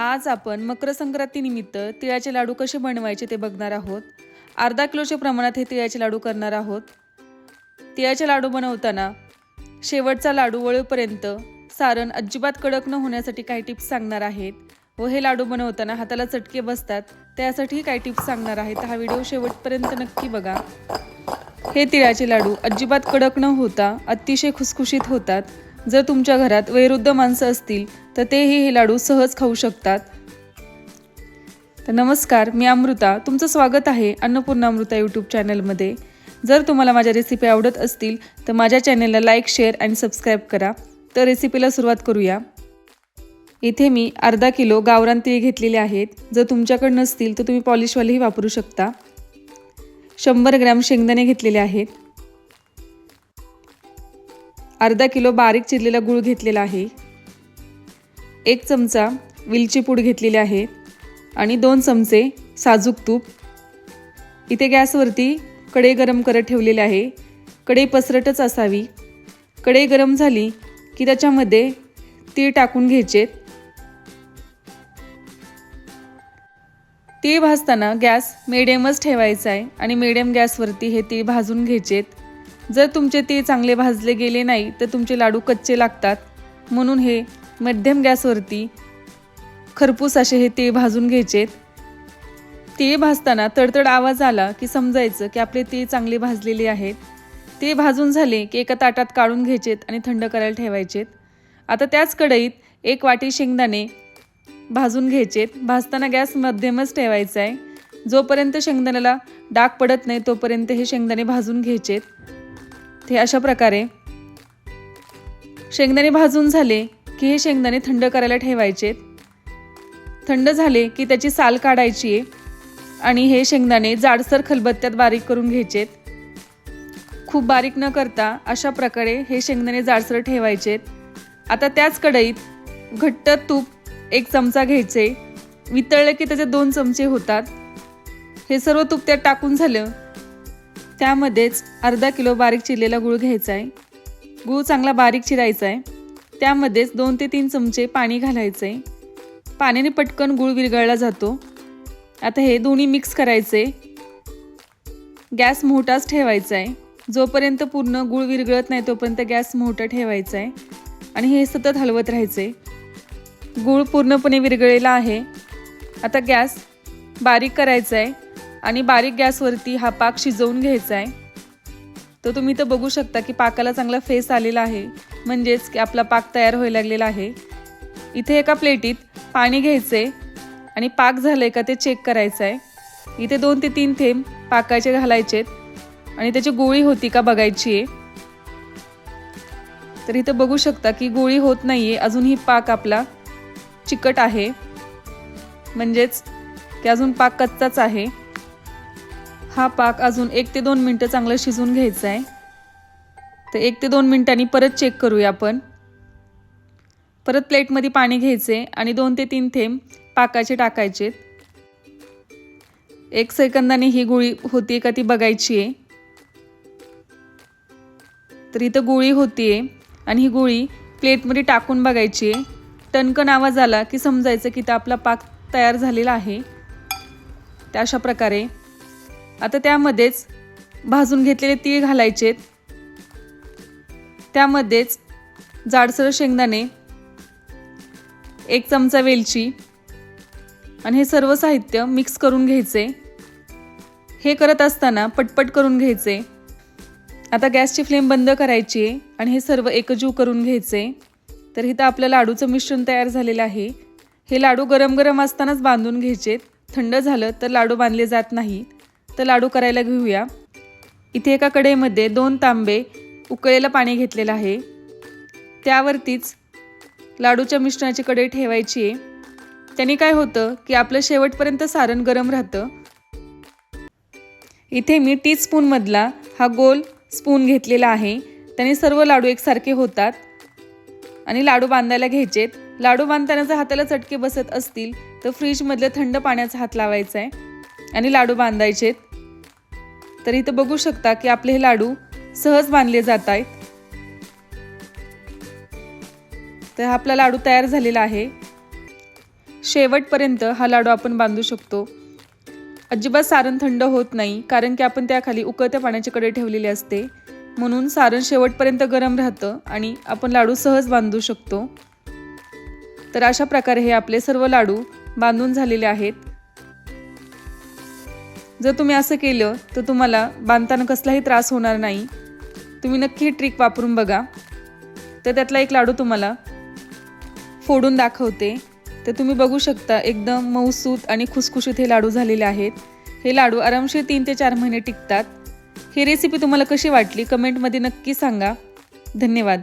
आज आपण मकर संक्रांतीनिमित्त तिळाचे लाडू कसे बनवायचे ते बघणार आहोत. अर्धा किलोच्या प्रमाणात हे तिळाचे लाडू करणार आहोत. तिळाचे लाडू बनवताना शेवटचा लाडू वळूपर्यंत सारण अजिबात कडक न होण्यासाठी काही टिप्स सांगणार आहेत व हे लाडू बनवताना हाताला चटके बसतात त्यासाठी काही टिप्स सांगणार आहेत. हा व्हिडिओ शेवटपर्यंत नक्की बघा. हे तिळाचे लाडू अजिबात कडक न होता अतिशय खुसखुशीत होतात. जर तुमच्या घरात वयोवृद्ध माणसं असतील तर तेही हे लाडू सहज खाऊ शकतात. तर नमस्कार मी अमृता. तुमचं स्वागत आहे अन्नपूर्णा अमृता यूट्यूब चॅनलमध्ये जर तुम्हाला माझ्या रेसिपी आवडत असतील तर माझ्या चॅनलला लाईक शेअर आणि सबस्क्राईब करा. तर रेसिपीला सुरुवात करूया. इथे मी अर्धा किलो गावरान तिळ घेतलेले आहेत. जर तुमच्याकडे नसतील तर तुम्ही पॉलिशवालेही वापरू शकता. शंभर ग्रॅम शेंगदाणे घेतलेले आहेत. अर्धा किलो बारीक चिरलेला गूळ घेतलेला आहे. एक चमचा विलची पूड घेतलेली आहे आणि दोन चमचे साजूक तूप. इथे गॅसवरती कढई गरम करत ठेवलेले आहे. कढई पसरटच असावी. कढई गरम झाली की त्याच्यामध्ये तीळ टाकून घ्यायचेत तीळ भाजताना गॅस मिडियमच ठेवायचा आहे आणि मिडियम गॅसवरती हे तीळ भाजून घ्यायचेत. जर तुमचे तीळ चांगले भाजले गेले नाही तर तुमचे लाडू कच्चे लागतात. म्हणून हे मध्यम गॅसवरती खरपूस असे हे तीळ भाजून घ्यायचेत तीळ भाजताना तडतड आवाज आला की समजायचं की आपले तीळ चांगले भाजलेले आहेत. ते भाजून झाले की एका ताटात काढून घ्यायचेत आणि थंड करायला ठेवायचेत. आता त्याच कढईत एक वाटी शेंगदाणे भाजून घ्यायचेत. भाजताना गॅस मध्यमच ठेवायचा आहे. जोपर्यंत शेंगदाण्याला डाग पडत नाही तोपर्यंत हे शेंगदाणे भाजून घ्यायचेत. ते अशा प्रकारे शेंगदाणे भाजून झाले की हे शेंगदाणे थंड करायला ठेवायचेत. थंड झाले की त्याची साल काढायची आहे आणि हे शेंगदाणे जाडसर खलबत्त्यात बारीक करून घ्यायचेत. खूप बारीक न करता अशा प्रकारे हे शेंगदाणे जाडसर ठेवायचेत. आता त्याच कढईत घट्ट तूप एक चमचा घ्यायचे. वितळले की त्याचे दोन चमचे होतात. हे सर्व तूप त्यात टाकून झालं त्यामध्येच अर्धा किलो बारीक चिरलेला गूळ घ्यायचा आहे. गूळ चांगला बारीक चिरायचा आहे. त्यामध्येच दोन ते तीन चमचे पाणी घालायचं आहे. पाण्याने पटकन गूळ विरघळला जातो. आता हे दोन्ही मिक्स करायचे. गॅस मोठाच ठेवायचा आहे. जोपर्यंत पूर्ण गूळ विरघळत नाही तोपर्यंत गॅस मोठा ठेवायचा आहे. आणि हे सतत हलवत राहायचे. गूळ पूर्णपणे विरघळलेला आहे. आता गॅस बारीक करायचा आहे. आणि बारीक गॅसवरती हा पाक शिजवून घ्यायचा आहे तर तुम्ही तर बघू शकता की पाकाला चांगला फेस आलेला आहे. म्हणजेच की आपला पाक तयार व्हायला लागलेला आहे. इथे एका प्लेटीत पाणी घ्यायचे आणि पाक झालं आहे का ते चेक करायचं आहे इथे दोन ते तीन थेंब पाकाचे घालायचेत आणि त्याची गोळी होती का बघायची आहे तर इथं बघू शकता की गोळी होत नाही आहे अजूनही पाक आपला चिकट आहे. म्हणजेच की अजून पाक कच्चाच आहे. हा पाक अजून एक ते दोन मिनटं चांगलं शिजवून घ्यायचं आहे तर एक ते दोन मिनटांनी परत चेक करूया आपण. परत प्लेटमध्ये पाणी घ्यायचे आणि दोन ते तीन थेंब पाकाचे टाकायचे. एक सेकंदाने ही गोळी होती का ती बघायची आहे तर इथं गोळी होतीये आणि ही गोळी प्लेटमध्ये टाकून बघायची आहे टणकन आवाज आला की समजायचं की तर आपला पाक तयार झालेला आहे. त्या अशा प्रकारे आता त्यामध्येच भाजून घेतलेले तीळ घालायचेत त्यामध्येच जाडसर शेंगदाणे एक चमचा वेलची आणि हे सर्व साहित्य मिक्स करून घ्यायचे. हे करत असताना पटपट करून घ्यायचे. आता गॅसची फ्लेम बंद करायची आहे आणि हे सर्व एकजीव करून घ्यायचे. तर इथं आपलं लाडूचं मिश्रण तयार झालेलं आहे. हे लाडू गरम गरम असतानाच बांधून घ्यायचे थंड झालं तर लाडू बांधले जात नाही. तर लाडू करायला घेऊया. इथे एका कढईमध्ये दोन तांबे उकळलेलं पाणी घेतलेलं आहे. त्यावरतीच लाडूच्या मिश्रणाची कढई ठेवायची आहे. त्याने काय होतं की आपलं शेवटपर्यंत सारण गरम राहतं. इथे मी टी स्पूनमधला हा गोल स्पून घेतलेला आहे. त्याने सर्व लाडू एकसारखे होतात. आणि लाडू बांधायला घ्यायचेत. लाडू बांधताना जर हाताला चटके बसत असतील तर फ्रीजमधलं थंड पाण्याचा हात लावायचा आहे. आणि लाडू बांधायचेत तर इथं बघू शकता की आपले हे लाडू सहज बांधले जात आहेत. तर हा आपला लाडू तयार झालेला आहे. शेवटपर्यंत हा लाडू आपण बांधू शकतो. अजिबात सारण थंड होत नाही कारण की आपण त्याखाली उकळत्या पाण्याची कडे ठेवलेले असते. म्हणून सारण शेवटपर्यंत गरम राहतं आणि आपण लाडू सहज बांधू शकतो. तर अशा प्रकारे हे आपले सर्व लाडू बांधून झालेले आहेत. जर तुम्ही असं केलं तर तुम्हाला बांधताना कसलाही त्रास होणार नाही. तुम्ही नक्की ही ट्रिक वापरून बघा. तर त्यातला एक लाडू तुम्हाला फोडून दाखवते. तर तुम्ही बघू शकता एकदम मऊसूत आणि खुसखुशीत हे लाडू झालेले आहेत. हे लाडू आरामशीर तीन ते चार महिने टिकतात. ही रेसिपी तुम्हाला कशी वाटली कमेंटमध्ये नक्की सांगा. धन्यवाद.